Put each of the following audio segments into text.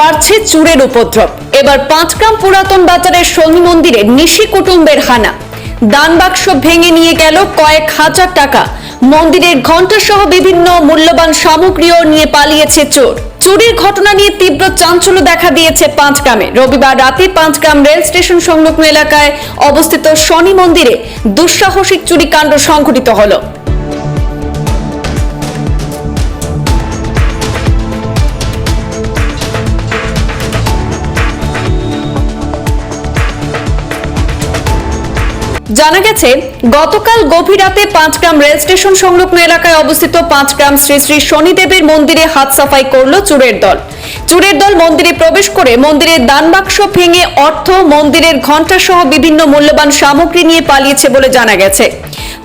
বাড়ছে চুরের উপদ্রব। এবার পাঁচগ্রাম পুরাতন বাজারের শনি মন্দিরে নিশি কুটুম্বের হানা। দান বাক্স ভেঙে নিয়ে গেল কয়েক হাজার টাকা। মন্দিরের ঘণ্টা সহ বিভিন্ন মূল্যবান সামগ্রীও নিয়ে পালিয়েছে চোর। চুরির ঘটনা নিয়ে তীব্র চাঞ্চল্য দেখা দিয়েছে পাঁচগ্রামে রবিবার রাতে পাঁচগ্রাম রেল স্টেশন সংলগ্ন এলাকায় অবস্থিত শনি মন্দিরে দুঃসাহসিক চুরিকাণ্ড সংঘটিত হলো। জানা গেছে, গতকাল গভীর রাতে পাঁচগ্রাম রেল স্টেশন সংলগ্ন এলাকায় অবস্থিত পাঁচগ্রাম শ্রী শ্রী শনিদেবের মন্দিরে হাত সাফাই করল চুরের দল। চুরের দল মন্দিরে প্রবেশ করে মন্দিরের দান বাক্স ভেঙে অর্থ, মন্দিরের ঘণ্টা সহ বিভিন্ন মূল্যবান সামগ্রী নিয়ে পালিয়েছে বলে জানা গেছে।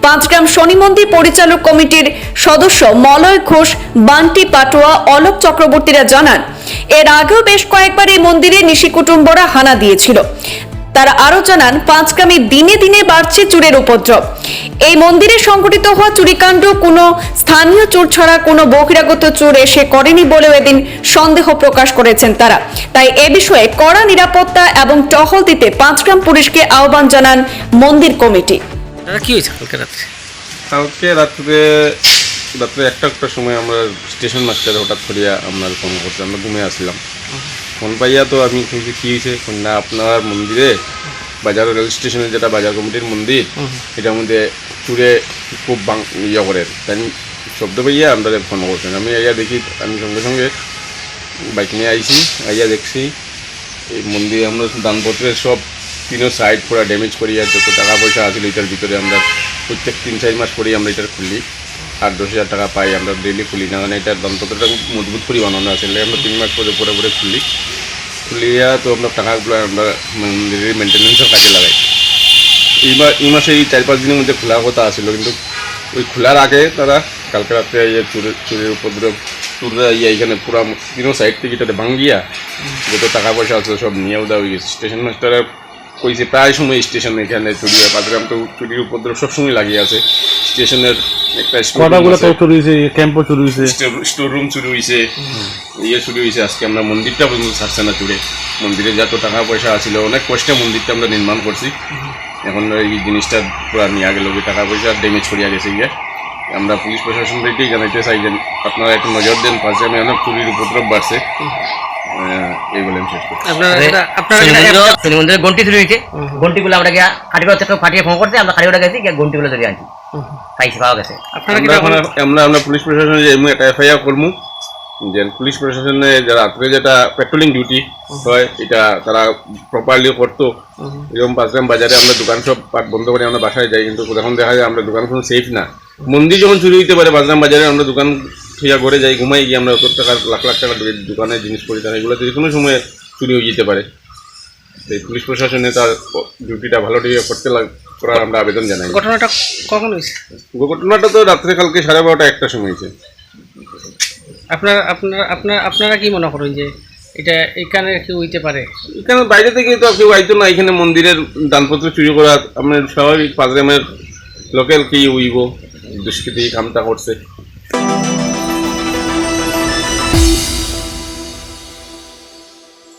পাঁচগ্রাম শনি মন্দির পরিচালক কমিটির সদস্য মলয় ঘোষ, বান্টি পাটোয়া, অলোক চক্রবর্তীরা জানান, এর আগেও বেশ কয়েকবার এই মন্দিরে নিশি কুটুম্বরা হানা দিয়েছিল। তারা আরও জানান পাঁচগ্রামে দিনে দিনে বাড়ছে চুরের উপদ্রব। এই মন্দিরে সংঘটিত হওয়া চুরিকাণ্ড কোনো স্থানীয় চোর ছাড়া কোনো বহিরাগত চোর এসে করেনি বলেও এদিন সন্দেহ প্রকাশ করেছেন তারা। তাই এ বিষয়ে কড়া নিরাপত্তা এবং টহল দিতে পাঁচগ্রাম পুলিশকে আহ্বান জানান মন্দির কমিটি। কি হয়েছে কালকে রাত্রে? কালকে রাত্রে রাত্রে একটা একটা সময় আমরা স্টেশন মাস্টার হঠাৎ করিয়া আপনার ফোন করতে আমরা ঘুমে আসলাম। ফোন পাইয়া তো আমি কী হয়েছে না আপনার মন্দিরে বাজার রেল স্টেশনে যেটা বাজার কমিটির মন্দির এটার মধ্যে চুরে খুব বাং ইয়ে করে। তাই শব্দ পাইয়া আপনাদের ফোন করছেন আমি আইয়া দেখি আমি সঙ্গে সঙ্গে বাইক নিয়ে আইছি আইয়া দেখছি এই মন্দিরে আমরা দানপত্রের সব তিনও সাইড পুরো ড্যামেজ করিয়া যত টাকা পয়সা আছিল এটার ভিতরে আমরা প্রত্যেক তিন চার মাস পরেই আমরা এটার খুলি। আট, দশ হাজার টাকা পাই। আমরা ডেলি খুলি। না কারণ এটার দানপত্রটা খুব মজবুত করে বানানো আছে আমরা তিন মাস পরে পরে পরে খুলি। খুলিয়া তো আমরা টাকাগুলো আমরা মেনটেন্যান্সের কাজে লাগাই। এইবার এই মাসে এই চার, পাঁচ দিনের মধ্যে খোলার কথা আছিল, কিন্তু ওই খোলার আগে তারা কালকে রাত্রে ইয়ে চুরের চুরের উপদ্রব চুররা ইয়ে এখানে পুরা তিনও সাইড থেকে এটাতে ভাঙ্গিয়া যত টাকা পয়সা আছে সব নিয়েও দেওয়া হয়ে গেছে স্টেশন মাস্টারের কইছে, প্রায় সময় স্টেশন এখানে চুরি হয় পাঁচগ্রাম তো চুরির উপদ্রব সবসময় লাগিয়ে আছে। স্টেশনের একটা কটাগুলো তো চুরি হয়েছে ক্যাম্পও চুরি হয়েছে স্টোর রুম চুরি হয়েছে ইয়ে চুরি হয়েছে। আজকে আমরা মন্দিরটা পর্যন্ত ছাড়ছে না চুরে। মন্দিরে যত টাকা পয়সা আছিল অনেক কষ্টে মন্দিরটা আমরা নির্মাণ করছি। এখন এই জিনিসটা পুরা নিয়ে গেল যে টাকা পয়সা ড্যামেজ করিয়া গেছে গিয়ে। আমরা পুলিশ প্রশাসন থেকেই জানাইতে চাই যে আপনারা একটু নজর দেন পাশে আমি অনেক চুরির উপদ্রব বাড়ছে। এই বলে আমি শেষ করছি। আপনারা চুরি হয়েছে। ঘন্টিগুলো আমরা গিয়া কাটিগড় থেকে ফাটিয়ে ফোন করতে আমরা কাটিগড় গেছি গিয়া ঘন্টিগুলো ধরে আনছি। পাইছি পাওয়া গেছে। আমরা আমরা আমরা পুলিশ প্রশাসনে যে এমনি একটা এফআইআর করব যে পুলিশ প্রশাসনে যারা রাত্রে যেটা পেট্রোলিং ডিউটি হয় এটা তারা প্রপারলি করতো। এরকম পাঁচগ্রাম বাজারে আমরা দোকান সব পাট বন্ধ করে আমরা বাসায় যাই কিন্তু এখন দেখা যায় আমরা দোকান কোনো সেফ না। মন্দির যখন চুরি হইতে পারে পাঁচগ্রাম বাজারে আমরা দোকান ঠিয়া ঘরে যাই ঘুমাই গিয়ে আমরা কত টাকা লাখ লাখ টাকা দোকানে জিনিস পরিধান এগুলো যে কোনো সময় চুরি হয়ে যেতে পারে। এই পুলিশ প্রশাসনে তার ডিউটিটা ভালো দিয়ে করতে লাগ করার আমরা আবেদন জানাই। ঘটনাটা কখন হয়েছে? ঘটনাটা তো রাত্রে কালকে সাড়ে বারোটা একটা সময় হয়েছে। আপনার আপনার আপনার আপনারা কি মনে করেন যে এটা এখানে কি হইতে পারে? এখানে বাইরে থেকে তো কেউ আইতো না এখানে মন্দিরের দানপত্র চুরি করা আপনার স্বাভাবিক পাঁচগ্রামের লোকাল কি উইব দুষ্কৃতি কামটা করছে।